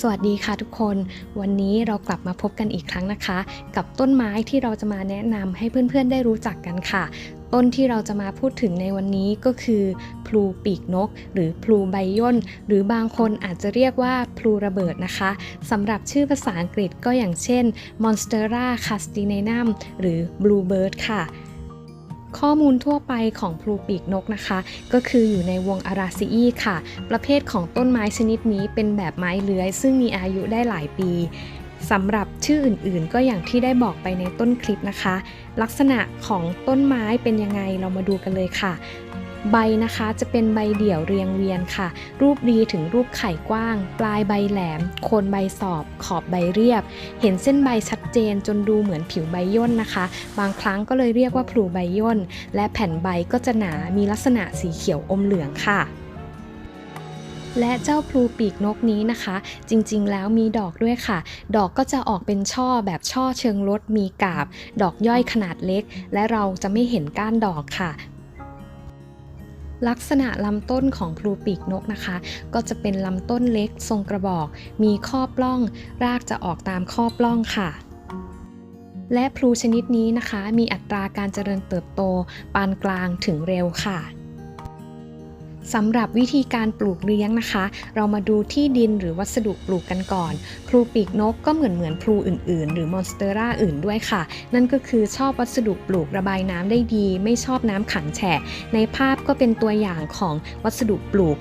สวัสดีค่ะทุกคน วันนี้เรากลับมาพบกันอีกครั้งนะคะ กับต้นไม้ที่เราจะมาแนะนำให้เพื่อนๆได้รู้จักกันค่ะ ต้นที่เราจะมาพูดถึงในวันนี้ก็คือพลูปีกนก หรือพลูใบย่น หรือบางคนอาจจะเรียกว่าพลูระเบิดนะคะสำหรับชื่อภาษาอังกฤษก็อย่างเช่น Monstera castellanum หรือ Bluebird ค่ะ ข้อมูลทั่วไปของพลูปีกนกนะคะ ก็คืออยู่ในวงอาราซีอีค่ะ ประเภทของต้นไม้ชนิดนี้เป็นแบบไม้เลื้อย ซึ่งมีอายุได้หลายปีสำหรับชื่ออื่นๆ ก็อย่างที่ได้บอกไปในต้นคลิปนะคะ ลักษณะของต้นไม้เป็นยังไงเรามาดูกันเลยค่ะ ใบนะคะจะเป็นใบเดี่ยวเรียงเวียนค่ะ รูปดีถึงรูปไข่กว้าง ปลายใบแหลม โคนใบสอบ ขอบใบเรียบ เห็นเส้นใบชัดเจนจนดูเหมือนผิวใบย่นนะคะ บางครั้งก็เลยเรียกว่าพลูใบย่น และแผ่นใบก็จะหนา มีลักษณะสีเขียวอมเหลืองค่ะและเจ้าพลูปีกนกนี้นะคะ จริงๆ แล้วมีดอกด้วยค่ะ ดอกก็จะออกเป็นช่อแบบช่อเชิงรถมีกาบ ดอกย่อยขนาดเล็ก และเราจะไม่เห็นก้านดอกค่ะ ลักษณะลำต้นของพลูปีกนกนะคะ ก็จะเป็นลำต้นเล็กทรงกระบอก มีข้อปล้อง รากจะออกตามข้อปล้องค่ะ และพลูชนิดนี้นะคะ มีอัตราการเจริญเติบโตปานกลางถึงเร็วค่ะ สำหรับวิธีการปลูกเลี้ยงนะคะ เรามาดูที่ดินหรือวัสดุปลูกกันก่อน พลูปีกนกก็เหมือนเหมือนพลูอื่นๆ หรือมอนสเตอร่าอื่นด้วยค่ะ นั่นก็คือชอบวัสดุปลูกระบายน้ำได้ดี ไม่ชอบน้ำขังแฉะ ในภาพก็เป็นตัวอย่างของวัสดุปลูก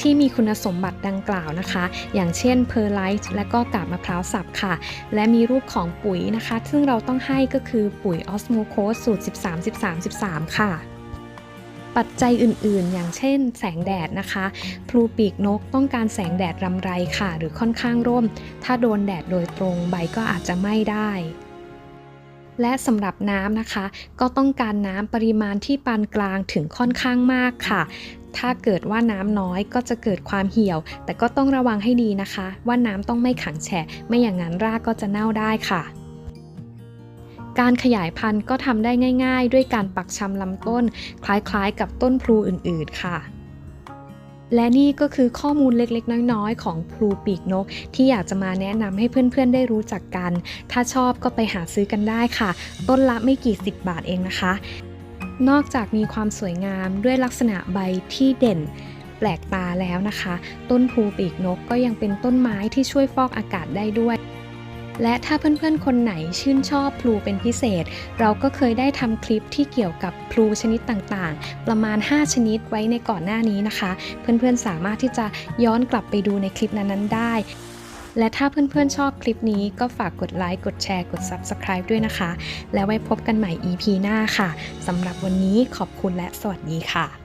ที่มีคุณสมบัติดังกล่าวนะคะ อย่างเช่นเพอร์ไลท์และก็กาบมะพร้าวสับค่ะ และมีรูปของปุ๋ยนะคะ ซึ่งเราต้องให้ก็คือปุ๋ยออสโมโคสสูตร 13 13 13 ค่ะ ปัจจัยอื่นๆ อย่างเช่น แสงแดดนะคะพลูปีกนกต้องการแสงแดดรำไรค่ะ หรือค่อนข้างร่ม ถ้าโดนแดดโดยตรงใบก็อาจจะไหม้ได้และสำหรับน้ำนะคะ ก็ต้องการน้ำปริมาณที่ปานกลางถึงค่อนข้างมากค่ะ ถ้าเกิดว่าน้ำน้อยก็จะเกิดความเหี่ยว แต่ก็ต้องระวังให้ดีนะคะ ว่าน้ำต้องไม่ขังแฉะ ไม่อย่างนั้นรากก็จะเน่าได้ค่ะ การขยายพันธุ์ก็ทำได้ง่าย ๆ ด้วยการปักชำลำต้น คล้ายๆ กับต้นพลูอื่น ๆ ค่ะ และนี่ก็คือข้อมูลเล็กๆ น้อยๆ ของพลูปีกนก ที่อยากจะมาแนะนำให้เพื่อนๆ ได้รู้จักกัน ถ้าชอบก็ไปหาซื้อกันได้ค่ะ ต้นละไม่กี่สิบบาทเองนะคะ นอกจากมีความสวยงามด้วยลักษณะใบที่เด่นแปลกตาแล้วนะคะ ต้นพลูปีกนกก็ยังเป็นต้นไม้ที่ช่วยฟอกอากาศได้ด้วย และถ้าเพื่อนๆ คนไหนชื่นชอบพลูเป็นพิเศษ เราก็เคยได้ทำคลิปที่เกี่ยวกับพลูชนิดต่างๆ ประมาณ 5 ชนิดไว้ในก่อนหน้านี้นะคะ เพื่อนๆ สามารถที่จะย้อนกลับไปดูในคลิปนั้นๆ ได้ และถ้าเพื่อนๆ ชอบคลิปนี้ก็ฝากกดไลค์ กดแชร์ กด Subscribe ด้วยนะคะ แล้วไว้พบกันใหม่ EP หน้าค่ะสำหรับวันนี้ขอบคุณและสวัสดีค่ะ